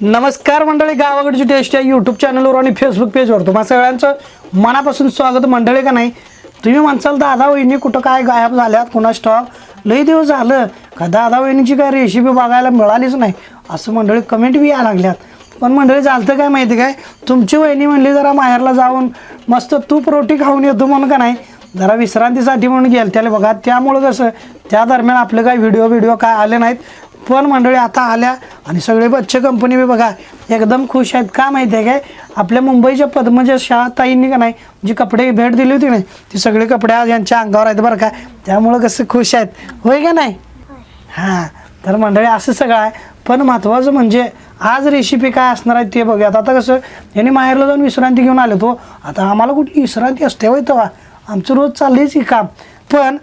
नमस्कार मंडळी गावाकडची टेस्ट या यूट्यूब चॅनलवर आणि फेसबुक पेजवर तुम्हा सगळ्यांचं मनापासून स्वागत. मंडळी का नाही? तुम्ही म्हणसाल दादा वहिनी कुठं काय गायब झाल्यात? कुणा स्टॉक लई दिवस झालं. का दादा वहिनीची काय रेसिपी बघायला मिळालीच नाही? असं मंडळी कमेंट बी या लागल्यात. पण मंडळी चालतं काय माहिती काय? तुमची वहिनी म्हणली जरा माहेरला जाऊन मस्त तूप रोटी खाऊन येतो म्हणून का नाही? जरा विश्रांतीसाठी म्हणून गेल त्याला बघा. त्यामुळं कसं? त्या दरम्यान आपले काय व्हिडिओ व्हिडिओ काय आले नाहीत? पण मंडळी आता आल्या आणि सगळे बच्चे कंपनी बी बघा एकदम खुश आहेत. का माहिती आहे काय? आपल्या मुंबईच्या पद्मजा शाह ताईंनी का नाही जी कपडे भेट दिली होती ना ती सगळे कपडे आज यांच्या अंगावर आहेत बरं का. त्यामुळं कसं खुश आहेत. होय का नाही? हां तर मंडळी असं सगळं आहे. पण महत्त्वाचं म्हणजे आज रेसिपी काय असणार आहे ते बघूयात. आता कसं यांनी माहेरला जाऊन विश्रांती घेऊन आले तो आता आम्हाला कुठली विश्रांती असते होय तेव्हा. आमचं रोज चाललीच ही काम. पण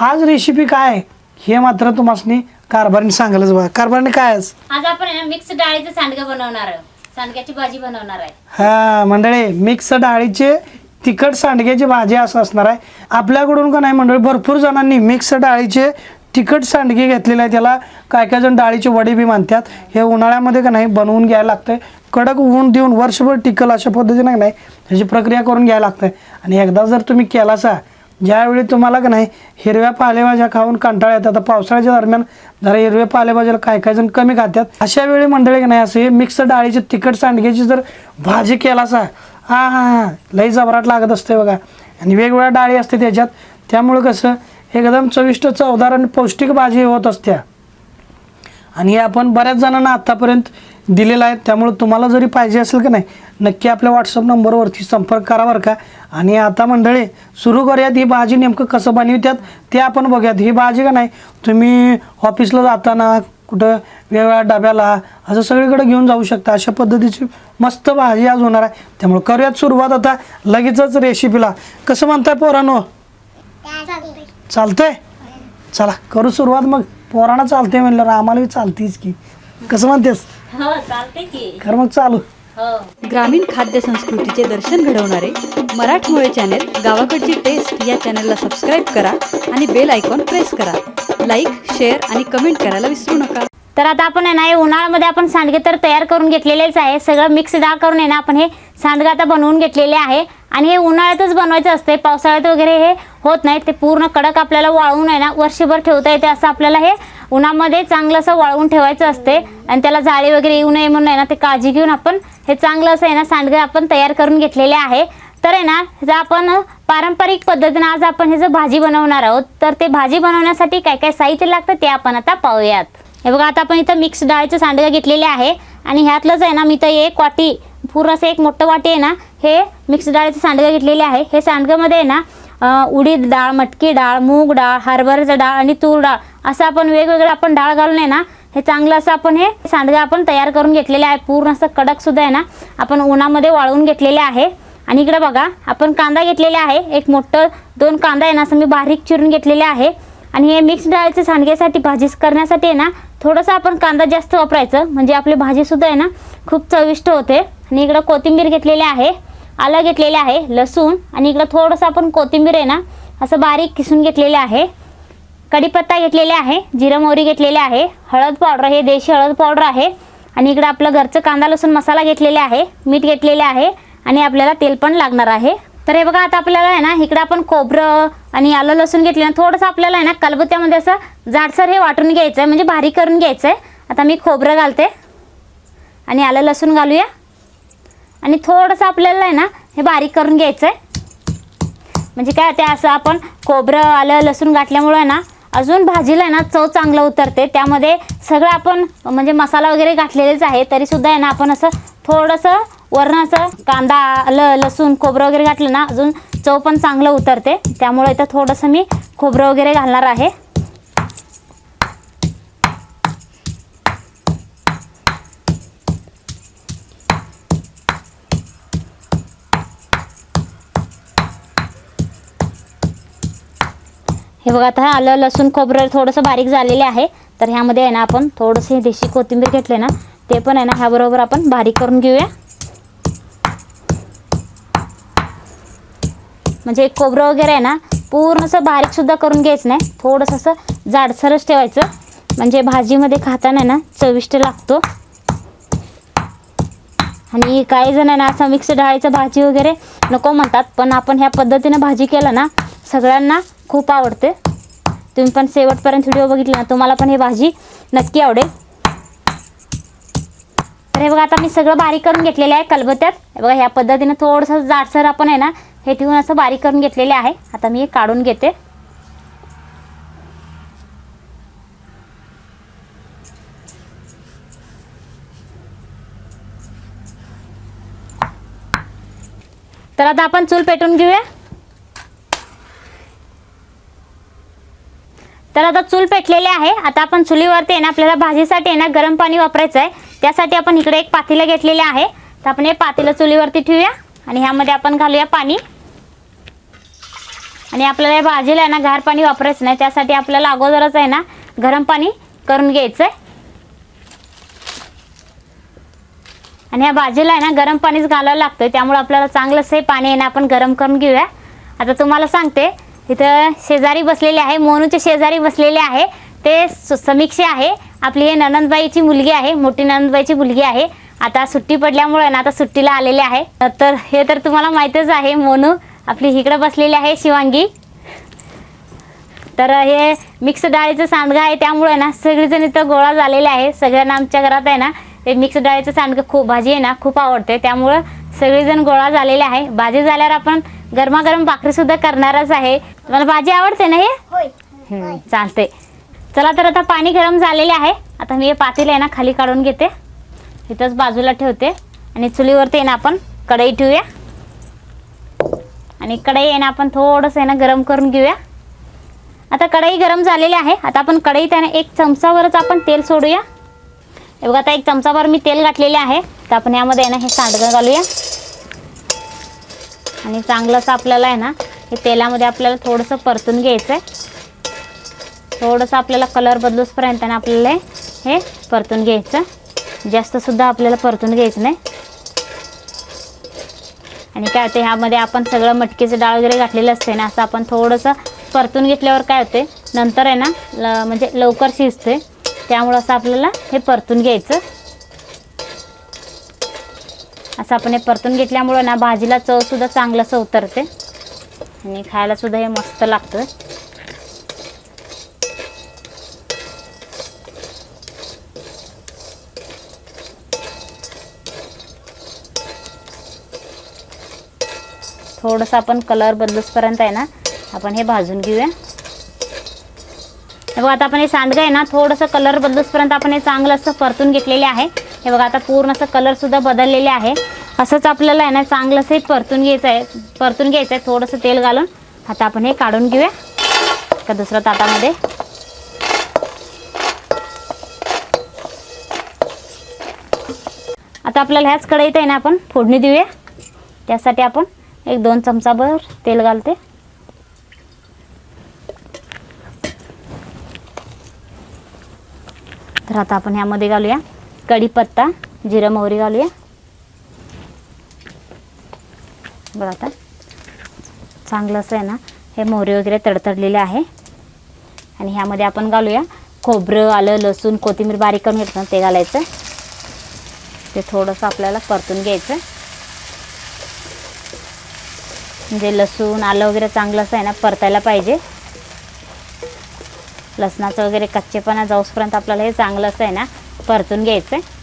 आज रेसिपी काय आहे हे मात्र तुम्हाला कारभारीने सांगायलाच बघा. कारभारीने काय? आज? आपण आहे ना मिक्स डाळीचं सांडगं बनवणार आहोत. सांडग्याची भाजी बनवणार आहे. हा मंडळी मिक्स डाळीचे तिखट सांडग्याची भाजी असं असणार आहे. आपल्याकडून का नाही मंडळी भरपूर जणांनी मिक्स डाळीचे तिखट सांडगे घेतलेले आहे त्याला काय काय जण डाळीची वडी बी मानतात. हे उन्हाळ्यामध्ये का नाही बनवून घ्यायला लागतंय. कडक ऊन देऊन वर्षभर टिकल अशा पद्धतीने का नाही ह्याची प्रक्रिया करून घ्यायला लागतंय. आणि एकदा जर तुम्ही केलासा ज्यावेळी तुम्हाला का नाही हिरव्या पालेभाज्या खाऊन कंटाळा येतात आता पावसाळ्याच्या दरम्यान जरा हिरव्या पालेभाज्याला काय काय जण कमी खातात अशा वेळी मंडळी की नाही असं हे मिक्स डाळीची तिखट सांडग्याची जर भाजी केलासा हा हा हा लई जबराट लागत असते बघा. आणि वेगवेगळ्या डाळी असते त्याच्यात. त्यामुळं कसं एकदम चविष्ट चवदार आणि पौष्टिक भाजी होत असत्या. आणि हे आपण बऱ्याच जणांना आत्तापर्यंत दिलेलं आहे त्यामुळे तुम्हाला जरी पाहिजे असेल का नाही नक्की आपल्या व्हॉट्सअप नंबरवरती संपर्क करा बरं का. आणि आता मंडळी सुरू करूयात ही भाजी नेमकं कसं बनवतात ते आपण बघूयात. ही भाजी का नाही तुम्ही ऑफिसला जाताना कुठं वेगवेगळ्या डब्याला असं सगळीकडे घेऊन जाऊ शकता. अशा पद्धतीची मस्त भाजी आज होणार आहे. त्यामुळे करूयात सुरुवात आता लगेचच रेसिपीला कसं म्हणताय पोरानो? चालतंय? चला करू सुरुवात मग. पोराणा चालते म्हणलं आम्हालाही चालतीच की. कसं म्हणतेस? हो चालते की. खरं मग चालू. हो. ग्रामीण खाद्य संस्कृतीचे दर्शन घडवणारे मराठमोळे चॅनेल गावाकडची टेस्ट या चॅनलला सबस्क्राईब करा आणि बेल आयकॉन प्रेस करा. लाईक शेअर आणि कमेंट करायला विसरू नका. तर आता आपण आहे ना हे उन्हाळ्यामध्ये आपण सांडगे तर तयार करून घेतलेलेच आहे. सगळं मिक्स डाळ करून आहे ना आपण हे सांडगं आता बनवून घेतलेले आहे. आणि हे उन्हाळ्यातच बनवायचं असते पावसाळ्यात वगैरे हे होत नाही ते पूर्ण कडक आपल्याला वाळवून आहे ना वर्षभर ठेवता येते असं आपल्याला हे उन्हामध्ये चांगलं असं वाळवून ठेवायचं असते आणि त्याला जाळी वगैरे येऊ नये म्हणून आहे ना ते काळजी घेऊन आपण हे चांगलं असं आहे ना सांडगं आपण तयार करून घेतलेले आहे. तर आहे ना ह्याचं आपण पारंपरिक पद्धतीनं आज आपण ह्याचं भाजी बनवणार आहोत तर ते भाजी बनवण्यासाठी काय काय साहित्य लागतं ते आपण आता पाहूयात. हे बघा आता आपण इथं मिक्स डाळीचं सांडगं घेतलेले आहे आणि ह्यातलंच आहे ना मी तर एक वाटी पूर्ण असं एक मोठं वाटी आहे ना हे मिक्स डाळीचं सांडगं घेतलेले आहे. हे सांडगंमध्ये आहे ना उडीद डाळ मटकी डाळ मूग डाळ हरभऱ्याचं डाळ आणि तूर डाळ असं आपण वेगवेगळं आपण डाळ घालून आहे ना हे चांगलं असं आपण हे सांडगं आपण तयार करून घेतलेले आहे. पूर्ण असं कडकसुद्धा आहे ना आपण उन्हामध्ये वाळवून घेतलेले आहे. आणि इकडे बघा आपण कांदा घेतलेला आहे. एक मोठं दोन कांदा आहे ना असं मी बारीक चिरून घेतलेले आहे. आणि हे मिक्स डाळीचे सांडग्यासाठी भाजी करण्यासाठी आहे ना थोडंसं आपण कांदा जास्त वापरायचं. म्हणजे आपली भाजीसुद्धा आहे ना खूप चविष्ट होते. आणि इकडं कोथिंबीर घेतलेली आहे. आलं घेतलेले आहे लसूण. आणि इकडं थोडंसं आपण कोथिंबीर आहे ना असं बारीक किसून घेतलेले आहे. कढीपत्ता घेतलेले आहे जिरं मोहरी घेतलेले आहे हळद पावडर हे देशी हळद पावडर आहे. आणि इकडं आपलं घरचं कांदा लसूण मसाला घेतलेला आहे मीठ घेतलेले आहे आणि आपल्याला तेल पण लागणार आहे. तर हे बघा आता आपल्याला आहे ना इकडं आपण खोबरं आणि आलं लसूण घेतलं ना थोडंसं आपल्याला आहे ना कलबत्त्यामध्ये असं जाडसर हे वाटून घ्यायचं आहे म्हणजे बारीक करून घ्यायचं आहे आता मी खोबरं घालते. आणि आलं लसूण घालूया. आणि थोडंसं आपल्याला आहे ना हे बारीक करून घ्यायचं आहे म्हणजे काय ते असं आपण खोबरं आलं लसूण घातल्यामुळं आहे ना अजून भाजीला आहे ना चव चांगलं उतरते. त्यामध्ये सगळं आपण म्हणजे मसाला वगैरे घातलेलेच आहे तरीसुद्धा आहे ना आपण असं थोडंसं वरण असं कांदा ल लसूण खोबरं वगैरे घातलं ना अजून चव पण चांगलं उतरते. त्यामुळे इथं थोडंसं मी खोबरं वगैरे घालणार आहे. हे बघा आता आलं लसूण खोबरं थोडंसं बारीक झालेले आहे. तर ह्यामध्ये आहे ना आपण थोडंसं हे देशी कोथिंबीर घेतले ना ते पण आहे ना ह्याबरोबर आपण बारीक करून घेऊया. म्हणजे खोबरं वगैरे आहे ना पूर्ण असं बारीकसुद्धा करून घ्यायचं नाही. थोडंसं असं जाडसरच ठेवायचं. म्हणजे भाजीमध्ये खाताना आहे ना चविष्ट लागतो. आणि काही जण ना असं मिक्स डाळीचं भाजी वगैरे नको म्हणतात पण आपण ह्या पद्धतीनं भाजी केलं ना सगळ्यांना खूप आवडते. तुम्ही पण शेवटपर्यंत व्हिडिओ बघितला ना तुम्हाला पण ही भाजी नक्की आवडेल. तर हे बघा आता मी सगळं बारीक करून घेतलेलं आहे कलबत्यात हे बघा ह्या पद्धतीनं थोडंसं जाडसर आपण आहे ना हे ठेवून असं बारीक करून घेतलेले आहे. आता मी हे काढून घेते. तर आता आपण चूल पेटून घेऊया. तर आता चूल पेटलेली आहे. आता आपण चुलीवरती आहे ना आपल्याला भाजीसाठी आहे ना गरम पाणी वापरायचं आहे त्यासाठी आपण इकडे एक पातेलं घेतलेले आहे. तर आपण हे पातेलं चुलीवरती ठेवूया आणि ह्यामध्ये आपण घालूया पाणी. आणि आपल्याला या भाजीला आहे ना गार पाणी वापरायचं नाही. त्यासाठी आपल्याला अगोदरच आहे ना गरम पाणी करून घ्यायचं आहे आणि ह्या भाजीला आहे ना गरम पाणीच घालावं लागतं त्यामुळे आपल्याला चांगलंच हे पाणी आहे ना आपण गरम करून घेऊया. आता तुम्हाला सांगते इथं शेजारी बसलेले आहे मोनूचे शेजारी बसलेले आहे. ते स- समीक्षा आहे. आपली हे ननंदबाईची मुलगी आहे मोठी ननंदबाईची मुलगी आहे. आता सुट्टी पडल्यामुळे ना आता सुट्टीला आलेले आहे. तर हे तर तुम्हाला माहीतच आहे मोनू आपली इकडे बसलेली आहे शिवांगी. तर हे मिक्स डाळीचं सांडगं आहे त्यामुळे ना सगळेजण इथं गोळा झालेले आहे. सगळ्यांना आमच्या घरात आहे ना ते मिक्स डाळीचं सांडगं खूप भाजी आहे ना खूप आवडते. त्यामुळं सगळेजण गोळा झालेले आहे. भाजी झाल्यावर आपण गरमागरम भाकरीसुद्धा करणारच आहे. मला भाजी आवडते ना हे? चालते चला तर आता पाणी गरम झालेले आहे. आता मी हे पातेलं आहे ना खाली काढून घेते. इथंच बाजूला ठेवते. आणि चुलीवरती आहे ना आपण कढई ठेवूया. आणि कढई आहे ना आपण थोडंसं आहे ना गरम करून घेऊया. आता कढई गरम झालेली आहे. आता आपण कढईत आहे ना एक चमचावरच आपण तेल सोडूया. हे बघा आता एक चमचाभर मी तेल घातलेले आहे. तर आपण यामध्ये आहे ना हे सांडगं घालूया. आणि चांगलंसं आपल्याला आहे ना हे तेलामध्ये आपल्याला थोडंसं परतून घ्यायचं आहे थोडंसं आपल्याला कलर बदलूसपर्यंत आणि आपल्याला हे परतून घ्यायचं. जास्तसुद्धा आपल्याला परतून घ्यायचं नाही. आणि काय होते ह्यामध्ये आपण सगळं मटकीचं डाळ वगैरे घातलेलं असते ना असं आपण थोडंसं परतून घेतल्यावर काय होते नंतर आहे ना ल म्हणजे लवकर शिजते त्यामुळं असं आपल्याला हे परतून घ्यायचं. असं आपण हे परतून घेतल्यामुळं ना भाजीला चवसुद्धा चांगलंसं उतरते. आणि खायलासुद्धा हे मस्त लागतं. थोडंसं आपण कलर बदलूसपर्यंत आहे ना आपण हे भाजून घेऊया. बघा आता आपण हे सांडगं आहे ना थोडंसं कलर बदलूसपर्यंत आपण हे चांगलं असं परतून घेतलेले आहे. हे बघा आता पूर्ण असं कलरसुद्धा बदललेले आहे. असंच आपल्याला आहे ना चांगलं असं हे परतून घ्यायचं आहे परतून घ्यायचं आहे थोडंसं तेल घालून. आता आपण हे काढून घेऊया. का दुसऱ्या ताटामध्ये. आता आपल्याला ह्याच कढईत आहे ना आपण फोडणी देऊया. त्यासाठी आपण एक दोन चमचाभर तेल घालते. तर आता आपण ह्यामध्ये घालूया. कढीपत्ता जिरं मोहरी घालूया. बघा आता. चांगलं असं आहे ना हे मोहरी वगैरे तडतडलेले आहे. आणि ह्यामध्ये आपण घालूया खोबरं आलं लसूण कोथिंबीर बारीक करून घेतलं ते घालायचं. ते थोडंसं आपल्याला परतून घ्यायचं. म्हणजे लसूण आलं वगैरे चांगलं असं आहे ना परतायला पाहिजे. लसणाचं वगैरे कच्चेपणा जाऊसपर्यंत आपल्याला हे चांगलं असं आहे ना परतून घ्यायचं आहे.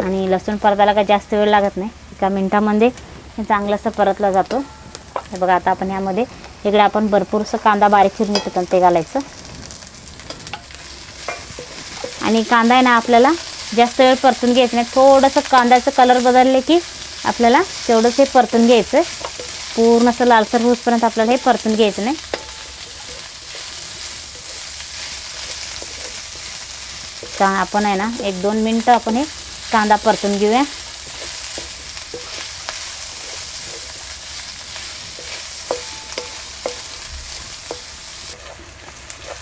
आणि लसूण परतायला काय जास्त वेळ लागत नाही. एका मिनटामध्ये चांगलंसं चांगलं असं जातो. हे बघा आता आपण यामध्ये इकडे आपण भरपूरसं कांदा बारीक चिरून घेतो ते घालायचं. आणि कांदा आहे ना आपल्याला जास्त वेळ परतून घ्यायचं नाही. थोडंसं कांद्याचं कलर बदलले की आपल्याला तेवढंच हे परतून घ्यायचं पूर्ण असं लालसर होईपर्यंत आपल्याला हे परतून घ्यायचं नाही. का आपण आहे ना एक दोन मिनटं आपण हे कांदा परतून घेऊया.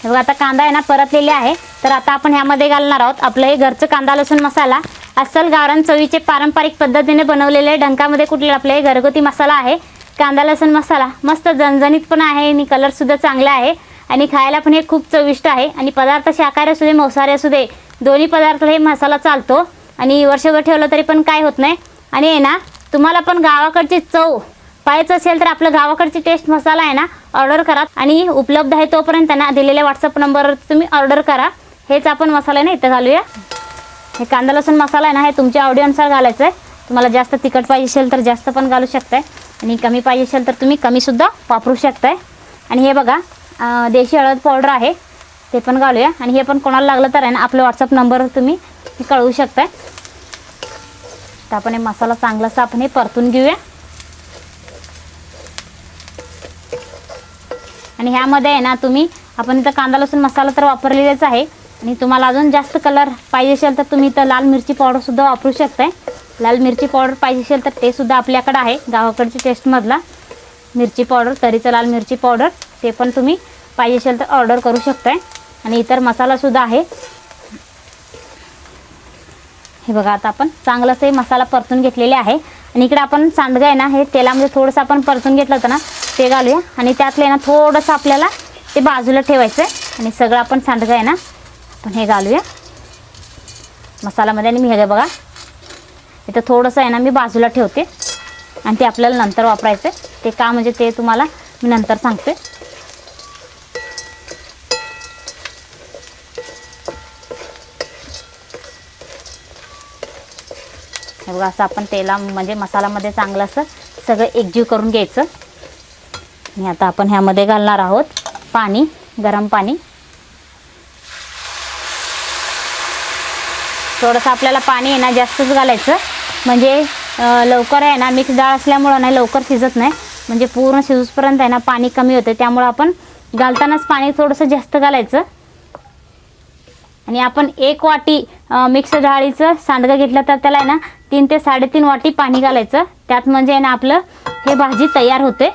बघा आता कांदा आहे ना परतलेले आहे. तर आता आपण ह्यामध्ये घालणार आहोत आपलं हे घरचं कांदा लसूण मसाला. अस्सल गावरान चवीचे पारंपरिक पद्धतीने बनवलेले डंकामध्ये कुठले आपलं हे घरगुती मसाला आहे. कांदा लसूण मसाला मस्त जणजणीत पण आहे आणि कलरसुद्धा चांगला आहे. आणि खायला पण हे खूप चविष्ट आहे. आणि पदार्थ शाकाहारी असू दे मांसाहारी असू दे दोन्ही पदार्थ हे मसाला चालतो आणि वर्षभर ठेवलं तरी पण काय होत नाही. आणि आहे ना तुम्हाला पण गावाकडची चव पाहायचं असेल तर आपलं गावाकडची टेस्ट मसाला आहे ना ऑर्डर करा. आणि उपलब्ध आहे तोपर्यंत त्यांना दिलेल्या व्हॉट्सअप नंबरवर तुम्ही ऑर्डर करा. हेच आपण मसाला आहे ना इथं घालूया. हे कांदा लसूण मसाला आहे ना हे तुमच्या आवडीनुसार घालायचं आहे तुम्हाला जास्त तिखट पाहिजे असेल तर जास्त पण घालू शकताय. आणि कमी पाहिजे असेल तर तुम्ही कमीसुद्धा वापरू शकताय. आणि हे बघा देशी हळद पावडर आहे. ते पण घालूया. आणि हे पण कोणाला लागलं तर आहे ना आपलं व्हॉट्सअप नंबर तुम्ही कळवू शकताय. तर आपण हे मसाला चांगलासा आपण हे परतून घेऊया. आणि ह्यामध्ये आहे ना तुम्ही आपण इथं कांदा लसूण मसाला तर वापरलेलाच आहे. आणि तुम्हाला अजून जास्त कलर पाहिजे असेल तर तुम्ही इथं लाल मिरची पावडरसुद्धा वापरू शकताय. लाल मिरची पावडर पाहिजे असेल तर ते सुद्धा आपल्याकडं आहे गावाकडच्या टेस्टमधला मिरची पावडर तरीचं लाल मिरची पावडर ते पण तुम्ही पाहिजे असेल तर ऑर्डर करू शकताय. आणि इतर मसालासुद्धा आहे. हे बघा आता आपण चांगलं हे मसाला परतून घेतलेले आहे. आणि इकडे आपण सांडगं आहे ना हे तेलामध्ये थोडंसं आपण परतून घेतलं होतं ना ते घालूया. आणि त्यातलं आहे ना थोडंसं आपल्याला ते बाजूला ठेवायचं आहे आणि सगळं आपण सांडगं आहे ना आपण हे घालूया. मसाल्यामध्ये आणि मी हे बघा. इथं थोडंसं आहे ना मी बाजूला ठेवते. आणि ते आपल्याला नंतर वापरायचं आहे ते का म्हणजे ते तुम्हाला मी नंतर सांगते. बघा असं आपण तेला म्हणजे मसालामध्ये चांगलं असं सगळं एकजीव करून घ्यायचं. आणि आता आपण ह्यामध्ये घालणार आहोत पाणी गरम पाणी. थोडंसं आपल्याला पाणी आहे ना जास्तच घालायचं. म्हणजे लवकर आहे ना मिक्स डाळ असल्यामुळं नाही लवकर शिजत नाही. म्हणजे पूर्ण शिजूसपर्यंत आहे ना पाणी कमी होते. त्यामुळं आपण घालतानाच पाणी थोडंसं जास्त घालायचं. आणि आपण एक वाटी मिक्स डाळीचं सांडगं घेतलं तर त्याला आहे ना तीन ते साडेतीन वाटी पाणी घालायचं. त्यात म्हणजे आहे ना आपलं हे भाजी तयार होते.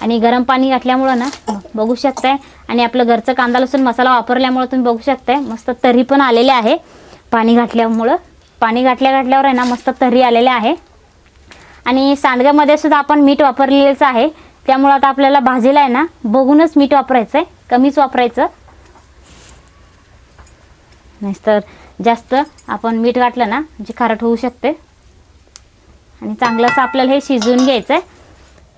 आणि गरम पाणी घातल्यामुळं ना बघू शकताय. आणि आपलं घरचं कांदा लसूण मसाला वापरल्यामुळं तुम्ही बघू शकताय. मस्त तरी पण आलेले आहे. पाणी घातल्यामुळं. पाणी घातल्या घातल्यावर आहे ना मस्त तरी आलेले आहे. आणि सांडग्यामध्ये सुद्धा आपण मीठ वापरलेलंच आहे. त्यामुळं आता आपल्याला भाजीला आहे ना बघूनच मीठ वापरायचं आहे कमीच वापरायचं. नाहीतर जास्त आपण मीठ घातलं ना जे खारट होऊ शकते. आणि चांगलंसं आपल्याला हे शिजवून घ्यायचं आहे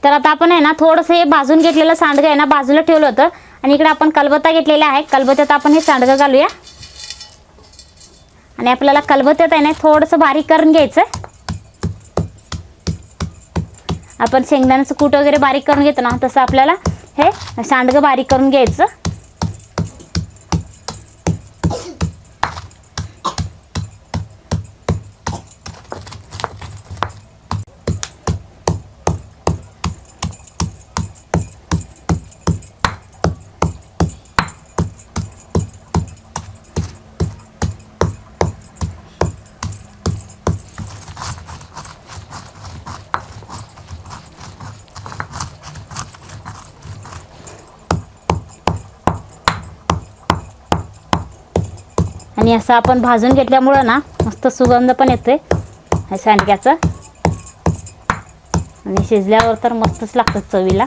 तर आता आपण आहे ना थोडंसं हे भाजून घेतलेलं सांडगं आहे ना बाजूला ठेवलं होतं. आणि इकडे आपण कलबत्ता घेतलेला आहे. कलबत्त्यात आपण हे सांडगं घालूया. आणि आपल्याला कलबत्त्यात आहे ना थोडंसं बारीक करून घ्यायचं आहे आपण शेंगदाण्याचं कूट वगैरे बारीक करून घेतो ना तसं आपल्याला हे सांडगं बारीक करून घ्यायचं. आणि असं आपण भाजून घेतल्यामुळं ना मस्त सुगंध पण येतो आहे सांडग्याचा आणि शिजल्यावर तर मस्तच लागतं चवीला.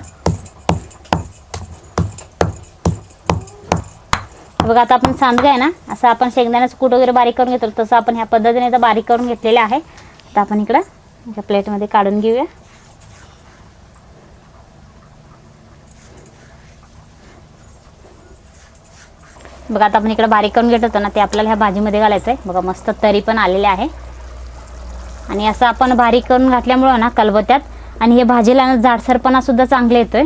बघा आता आपण सांडगं आहे ना असं आपण शेंगदाण्याचं कूट वगैरे बारीक करून घेतो तसं आपण ह्या पद्धतीने आता बारीक करून घेतलेलं आहे. आता आपण इकडं ह्या प्लेटमध्ये काढून घेऊया. बघा आता आपण इकडे बारीक करून घेत होतो ना ते आपल्याला ह्या भाजीमध्ये घालायचं आहे बघा मस्त तरी पण आलेले आहे. आणि असं आपण बारीक करून घातल्यामुळं ना कलबत्यात आणि हे भाजीला ना जाडसरपणा सुद्धा चांगले येतोय.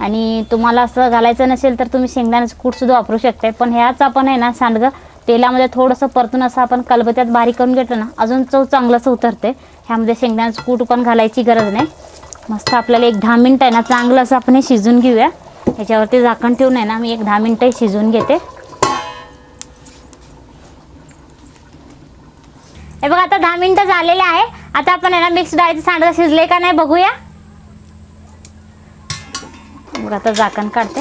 आणि तुम्हाला असं घालायचं नसेल तर तुम्ही शेंगदाण्याचं कूटसुद्धा वापरू शकताय. पण ह्याच आपण आहे ना सांडगं तेलामध्ये थोडंसं परतून असं आपण कलबत्यात बारीक करून घेतलं ना अजून चव चांगलंसं उतरते. ह्यामध्ये शेंगदाण्याचं कूट पण घालायची गरज नाही. मस्त आपल्याला एक दहा मिनटं आहे ना चांगलं असं आपण हे शिजून घेऊया. ह्याच्यावरती झाकण ठेवून आहे ना मी एक दहा मिनटं शिजवून घेते. हे बघा आता दहा मिनटं झालेले आहे. आता आपण आहे ना मिक्स डाळीचं सांडा शिजले का नाही बघूया. बघा आता झाकण काढते.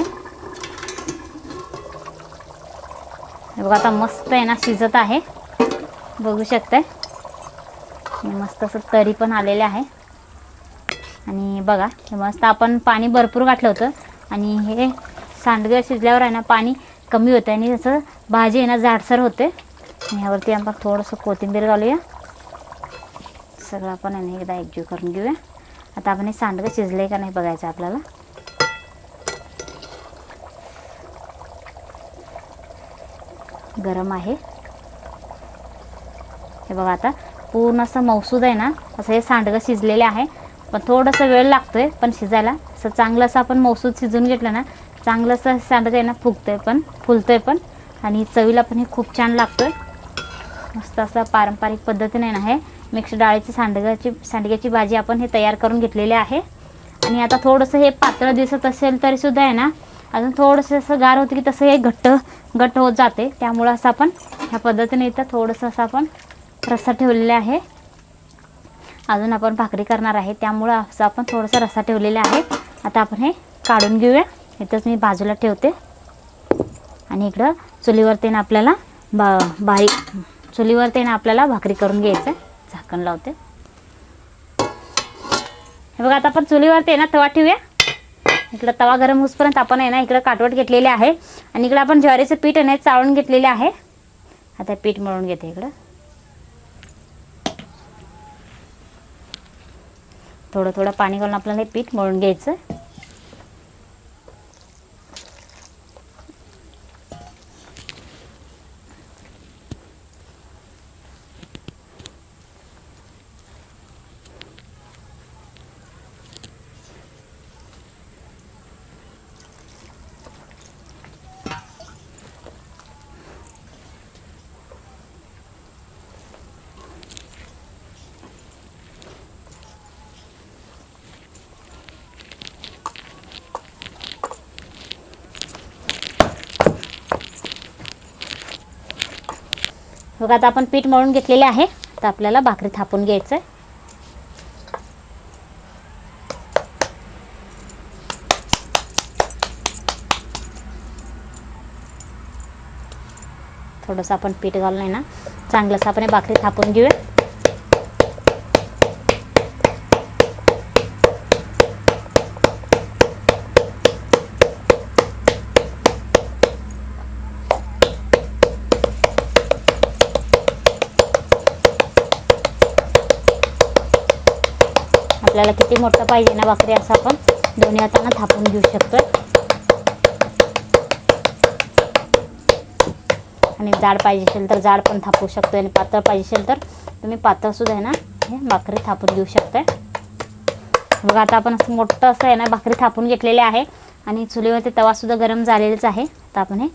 हे बघा आता मस्त आहे ना शिजत आहे. बघू शकते मस्त असं तरी पण आलेले आहे. आणि बघा हे मस्त आपण पाणी भरपूर घातलं होतं. आणि हे सांडगं शिजल्यावर आहे ना पाणी कमी होतं आणि असं भाजी आहे ना जाडसर होते. ह्यावरती आपण थोडंसं कोथिंबीर घालूया. सगळं आपण आहे एकदा एकजीव करून घेऊया. आता आपण हे सांडगं शिजले का नाही बघायचं आपल्याला. गरम आहे. हे बघा आता पूर्ण असं मौसूद आहे ना असं हे सांडगं शिजलेले आहे. पण थोडंसं वेळ लागतोय पण शिजायला. असं चांगलं असं आपण मौसूद शिजून घेतलं ना चांगलं असं सांडगं आहे ना फुगतंय पण फुलतंय पण. आणि चवीला पण हे खूप छान लागतोय. मस्त असं पारंपरिक पद्धतीने ना हे मिक्स डाळीची सांडग्याची सांडग्याची भाजी आपण हे तयार करून घेतलेली आहे. आणि आता थोडंसं हे पातळ दिसत असेल तरीसुद्धा आहे ना अजून थोडंसं असं गार होतं की तसं हे घट्ट घट्ट होत जाते. त्यामुळं असं आपण ह्या पद्धतीने इथं थोडंसं असं आपण रस्सा ठेवलेला आहे. अजून आपण भाकरी करणार आहे. त्यामुळं असं आपण थोडंसं रस्सा ठेवलेला आहे. आता आपण हे काढून घेऊया. इथंच मी बाजूला ठेवते. आणि इकडं चुलीवरती ना आपल्याला बा बारीक चुलीवरती ना आपल्याला भाकरी करून घ्यायचं आहे झाकण लावते. हे बघा आता आपण चुलीवरती आहे ना तवा ठेवूया. इकडं तवा गरम होसपर्यंत आपण आहे ना इकडं काटवट घेतलेले आहे. आणि इकडं आपण ज्वारीचं पीठ आहे ना चाळून घेतलेले आहे. आता पीठ मळून घेते इकडं. थोडं थोडं पाणी घालून आपल्याला हे पीठ मळून घ्यायचं. बघा आता आपण पीठ मळून घेतलेले आहे. तर आपल्याला भाकरी थापून घ्यायचं आहे थोडंसं आपण पीठ घालून आहे ना चांगलंसं आपण हे भाकरी थापून घेऊया आपल्याला किती मोठं पाहिजे ना भाकरी असं आपण दोन्ही हातांना थापून घेऊ शकतोय. आणि जाड पाहिजे असेल तर जाड पण थापू शकतो आणि पातळ पाहिजे असेल तर तुम्ही पातळ सुद्धा आहे ना हे भाकरी थापून घेऊ शकताय. बघा आता आपण असं मोठं असं आहे ना भाकरी थापून घेतलेले आहे आणि चुलीवरती तवासुद्धा गरम झालेलाच आहे. तर आपण हे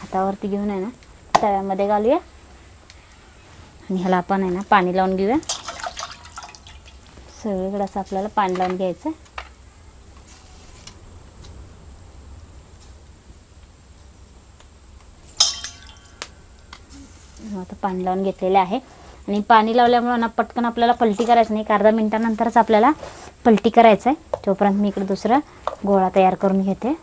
हातावरती घेऊन आहे ना तव्यामध्ये घालूया. आणि ह्याला आपण आहे ना पाणी लावून घेऊया. सगळीकडे असं आपल्याला पाणी लावून घ्यायचं. आहे. आता पाणी लावून घेतलेले आहे. आणि पाणी लावल्यामुळे ना पटकन आपल्याला पलटी करायचं नाही. एक अर्धा मिनटानंतरच आपल्याला पलटी करायचं आहे तोपर्यंत मी इकडे दुसरा गोळा तयार करून घेते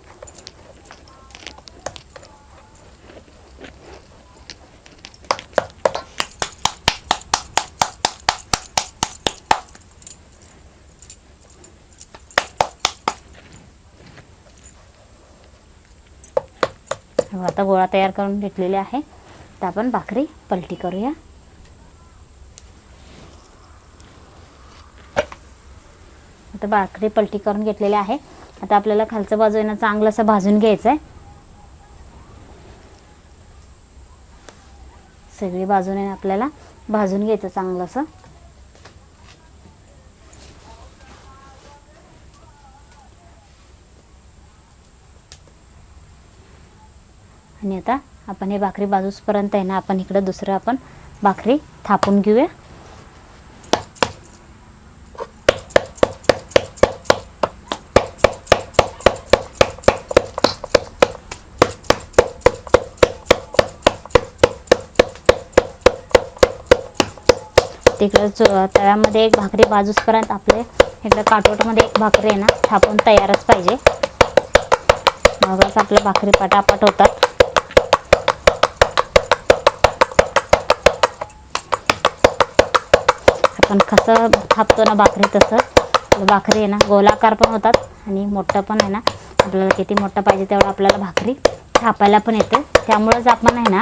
हो, आता गोळा तयार करून घेतलेले आहे. तर आपण भाकरी पलटी करूया. आता भाकरी पलटी करून घेतलेली आहे. आता आपल्याला खालचं बाजू येणं चांगलं असं भाजून घ्यायचं आहे सगळी बाजूने आपल्याला भाजून घ्यायचं चांगलं असं. आणि आता आपण हे भाकरी बाजूसपर्यंत आहे ना आपण इकडं दुसरं आपण भाकरी थापून घेऊया. तिकडं चो तव्यामध्ये एक भाकरी बाजूसपर्यंत आपले इकडं काटोटमध्ये एक भाकरी आहे ना थापून तयारच पाहिजे. मगच आपल्या भाकरी पटापट होतात. आपण कसं थापतो ना भाकरी तसं. भाकरी आहे ना गोलाकार पण होतात आणि मोठं पण आहे ना. आपल्याला किती मोठं पाहिजे तेवढं आपल्याला भाकरी थापायला पण येते. त्यामुळंच आपण आहे ना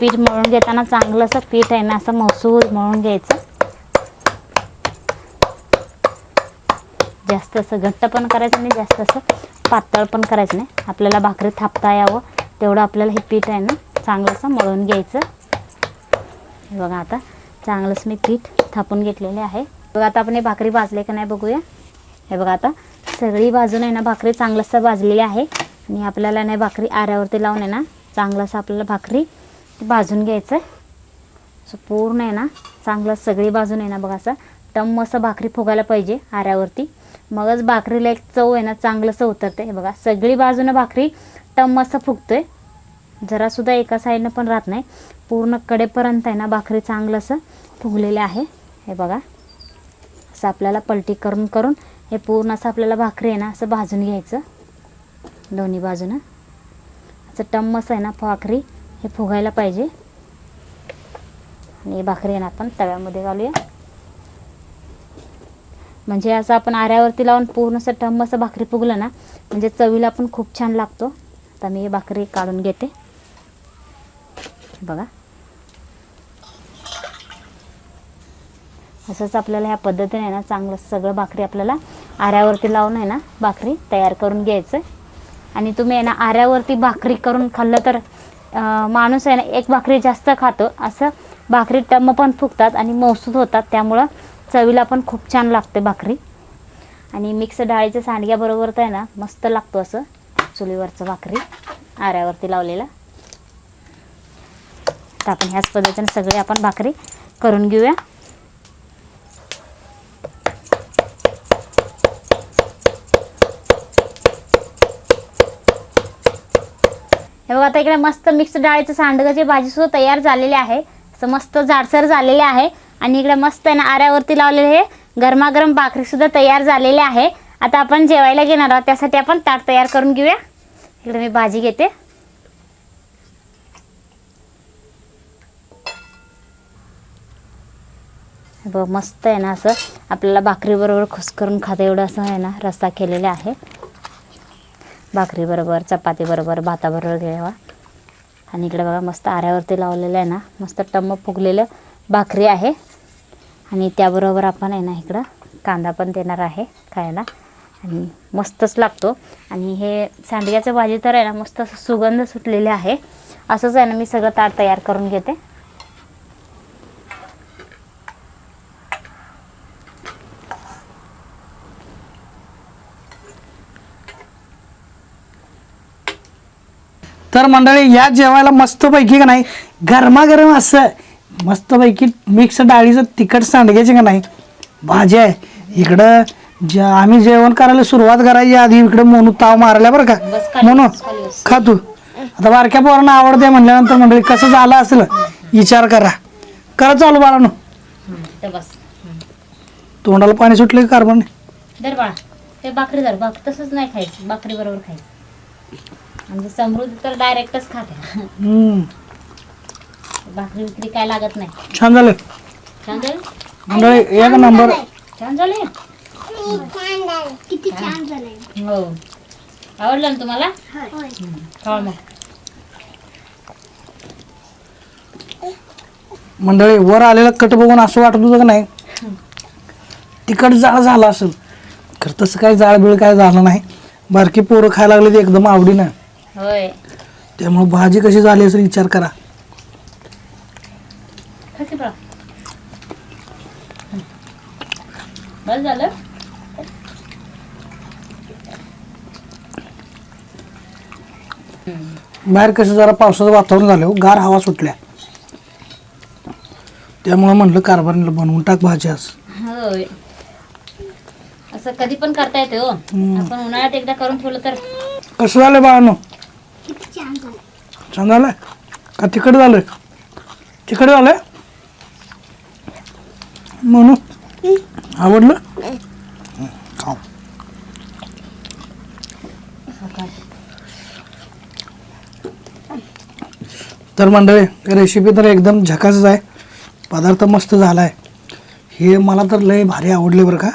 पीठ मळून घेताना चांगलं असं पीठ आहे ना असं मसूर मळून घ्यायचं. जास्त असं घट्ट पण करायचं नाही जास्त असं पातळ पण करायचं नाही. आपल्याला भाकरी थापता यावं तेवढं आपल्याला हे पीठ आहे ना चांगलं असं मळून घ्यायचं. हे बघा आता. चांगलंच मी पीठ थापून घेतलेले आहे. बघा आता आपण हे भाकरी भाजले का नाही बघूया. हे बघा आता सगळी बाजून आहे ना भाकरी चांगलंसं भाजलेली आहे. आणि आपल्याला नाही भाकरी आऱ्यावरती लावून आहे ना चांगलंसं आपल्याला भाकरी भाजून घ्यायचं आहे पूर्ण आहे ना चांगलं सगळी बाजून आहे ना बघा असं टम असं भाकरी फुगायला पाहिजे आऱ्यावरती. मगच भाकरीला एक चव आहे ना चांगलंसं उतरते. हे बघा सगळी बाजूनं भाकरी टम असं फुगतोय. जरासुद्धा एका साईडनं पण राहत नाही. पूर्ण कडेपर्यंत आहे ना भाकरी चांगलं असं फुगलेलं आहे. हे बघा. असं आपल्याला पलटी करून करून हे पूर्ण असं आपल्याला भाकरी आहे ना असं भाजून घ्यायचं. दोन्ही बाजूनं. असं टम्म असं आहे ना भाकरी हे फुगायला पाहिजे. आणि भाकरी आहे ना आपण तव्यामध्ये घालूया. म्हणजे असं आपण आऱ्यावरती लावून पूर्ण असं टम्म असं भाकरी फुगलं ना म्हणजे चवीला पण खूप छान लागतो. आता मी हे भाकरी काढून घेते. बघा. असंच आपल्याला ह्या पद्धतीने ना चांगलं सगळं भाकरी आपल्याला आऱ्यावरती लावून आहे ना भाकरी तयार करून घ्यायचं. आणि तुम्ही आहे ना आऱ्यावरती भाकरी करून खाल्लं तर माणूस आहे ना एक भाकरी जास्त खातो. असं भाकरी टम्म पण फुगतात आणि मौसूद होतात त्यामुळं चवीला पण खूप छान लागते भाकरी. आणि मिक्स डाळीच्या सांडग्याबरोबर तर आहे ना मस्त लागतो असं चुलीवरचं भाकरी आऱ्यावरती लावलेलं. तर आपण ह्याच पद्धतीने सगळे आपण भाकरी करून घेऊया. आता इकडे मस्त मिक्स डाळीचं सांडगाची भाजी सुद्धा तयार झालेली आहे. असं मस्त जाडसर झालेले आहे. आणि इकडे मस्त आहे ना आऱ्यावरती लावलेले हे गरमागरम भाकरी सुद्धा तयार झालेले आहे. आता आपण जेवायला घेणार आहोत त्यासाठी आपण ताट तयार करून घेऊया. इकडे मी भाजी घेते. बघ मस्त आहे ना असं. आपल्याला भाकरीबरोबर खुस करून खाता एवढं असं आहे ना रस्सा केलेला आहे. भाकरीबरोबर चपातीबरोबर भाताबरोबर घ्यावा. आणि इकडे बघा मस्त आऱ्यावरती लावलेलं आहे ना मस्त टम्म फुगलेलं भाकरी आहे. आणि त्याबरोबर आपण आहे ना इकडं कांदा पण देणार आहे खायला. आणि मस्तच लागतो. आणि हे सांडग्याचं भाजी तर आहे ना मस्त असं सुगंध सुटलेले आहे. असंच आहे ना मी सगळं ताट तयार करून घेते. तर मंडळी या जेवायला मस्तपैकी का नाही? गरमागरम असं मस्तपैकी मिक्स डाळीचं तिखट सांडग्याचे का नाही? भाजी आहे. इकडं जे आम्ही जेवण करायला सुरुवात करायची आधी इकडं मोनू ताव मारल्या बरं का? मोनू खा तू. आता बारक्या पोरांना आवडते म्हणल्यानंतर मंडळी कसं झालं असेल विचार करा. करा चालू बाळानो. तोंडाला पाणी सुटलं कार्बन बाळा. ते धर. भाक तसंच नाही खायचं. भाकरी बरोबर खायचं. म्हणजे समृद्धी तर डायरेक्टच खाते. हम्म, भाकरी विक्री काय लागत नाही. छान झालं. छान झालं? मंडळी एक नंबर. छान झाले किती छान झालंय. हो. आवडलं ना तुम्हाला? खावा मग. मंडळी वर आलेलं कट बघून असं वाटत होतं का नाही? तिखट जाळ झाला असेल. खरं तसं काही जाळ बिळ काय झालं नाही. बारकी पोरं खायला लागली ती एकदम आवडीनं. होय. त्यामुळे भाजी कशी झाली असेल विचार करा. बस झालं? बाहेर कसं जरा पावसाचं वातावरण झालं हो, गार हवा सुटल्या. त्यामुळे म्हणलं कारभारीला बनवून टाक भाजी आज. होय. असं कधी पण करता येते हो. आपण उन्हाळ्यात एकदा करून ठेवलं तर. कसं झालं बाळानो? किती छान झालं छान झालं का तिखट झालं तिखट झालं म्हणू. आवडलं? खाऊ. तर मंडळी रेसिपी तर एकदम झकासच आहे. पदार्थ मस्त झाला आहे हे मला तर लय भारी आवडले बरं का.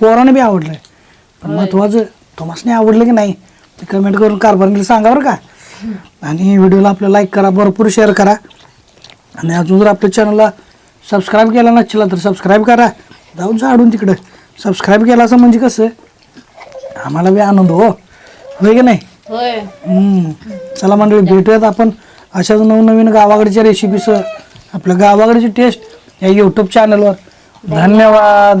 पोराने बी आवडलं पण महत्वाचं तुम्हाला आवडलं की नाही? कमेंट करून कारभारीला सांगा बरं का. आणि व्हिडिओला आपलं लाईक करा भरपूर शेअर करा. आणि अजून जर आपल्या चॅनलला सबस्क्राईब केला नसेल तर सबस्क्राईब करा. जाऊन झाडून तिकडं. सबस्क्राईब केला असं म्हणजे कसं? आम्हाला बी आनंद हो. होय की नाही. चला मंडळी भेटूयात आपण अशाच नवनवीन गावाकडच्या रेसिपीसह आपल्या गावाकडची टेस्ट या यूट्यूब चॅनलवर धन्यवाद.